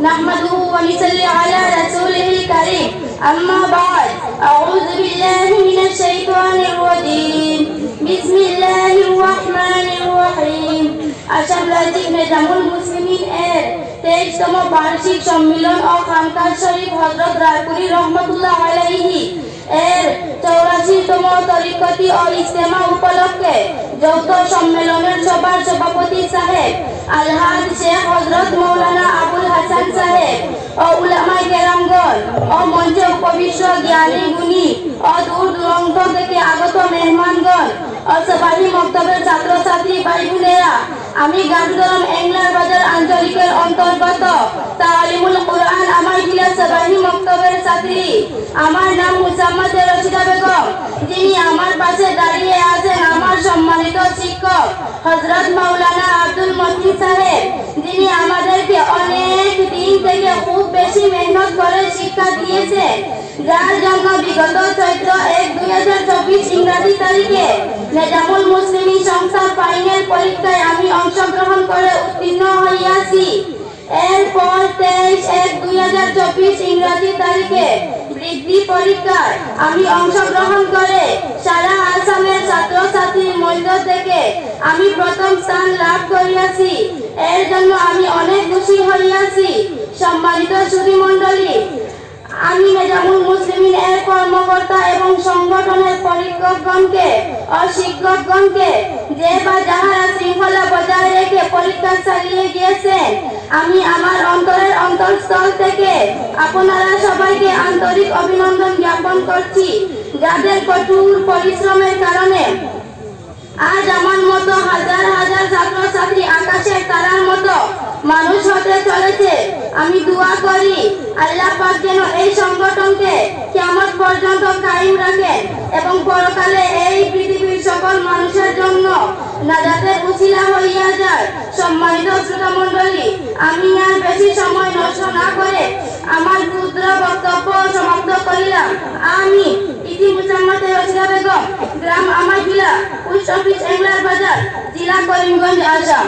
نحمده ونصلي على رسوله الكريم أما بعد أعوذ بالله من الشيطان الرجيم بسم الله الرحمن الرحيم আসাম রাজ্যিক নেজামুল মুসলিমিন এর তেইশতম বার্ষিক সম্মিলন ও খানকার শরীফ হজরত রায়পুরি রহমতুল্লাহ আলাইহি এর চৌরাশিতম তরিকতি ও ইস্তেমা উপলক্ষে যৌথ সম্মেলনের সভার সভাপতি সাহেব আলহাজ শেখ গুণী ও দূর দূরান্ত থেকে আগত মেহমানগণ ও সবাই মক্তবের ছাত্রছাত্রী ভাই বোনেরা আমি গান্ধরম এংলার বাজার আঞ্চলিকের অন্তর্গত, তালিমুল কোরআন আমার জেলা সবাই মক্তবের ছাত্রী। আমার নাম মুসাম্মদ রশিদা বেগম, যিনি আমার পাশে দাঁড়িয়ে আছেন আমার সম্মানিত শিক্ষক হজরত মাওলানা আব্দুল মতিন সাহেব যিনি আমাদেরকে অনেক দিন থেকে খুব করে শিক্ষা দিয়েছেন যার জন্য বিগত চৈত্র এক দুই হাজার চব্বিশ ইংরাজি তারিখে নেজামুল মুসলিমী সংস্থার ফাইনাল পরীক্ষায় আমি অংশগ্রহণ করে উত্তীর্ণ হইয়াছি। এরপর তেইশ এক দুই হাজার চব্বিশ ইংরাজি তারিখে বৃদ্ধি পরীক্ষায় আমি অংশগ্রহণ করে সারা আসামের ছাত্রছাত্রীর মধ্য থেকে আমি প্রথম স্থান লাভ করিয়াছি এর জন্য আমি অনেক খুশি হইয়াছি। সম্মানিত সুধী মণ্ডলী আমি নেজামুল মুসলিমিন এর কর্মকর্তা এবং সংগঠনের পরীক্ষকগণকে ও শিক্ষকগণকে যে বা যাহারা শৃঙ্খলা বজায় রেখে পরীক্ষা চালিয়ে গিয়েছেন, আমি আমার অন্তরের অন্তরস্থল থেকে আপনারা সবাইকে আন্তরিক অভিনন্দন জ্ঞাপন করছি। যাদের কঠোর পরিশ্রমের কারণে আজ আমার মতো হাজার আমি দোয়া করি, আল্লাহ পাক যেন এই সংগঠনকে কেমন পর্যন্ত কায়েম রাখেন এবং পরকালে এই পৃথিবীর সকল মানুষের জন্য নাজাতের উসিলা হইয়া যায়। সম্মানিত শ্রোতা মণ্ডলী আমি আর বেশি সময় নষ্ট না করে আমার ক্ষুদ্র বক্তব্য সমাপ্ত করিলাম। আমি ইতি মুসাম্মদ রশিদা বেগম, গ্রাম আমার জেলা পোস্ট অফিস এংলার বাজার, জেলা করিমগঞ্জ, আসাম।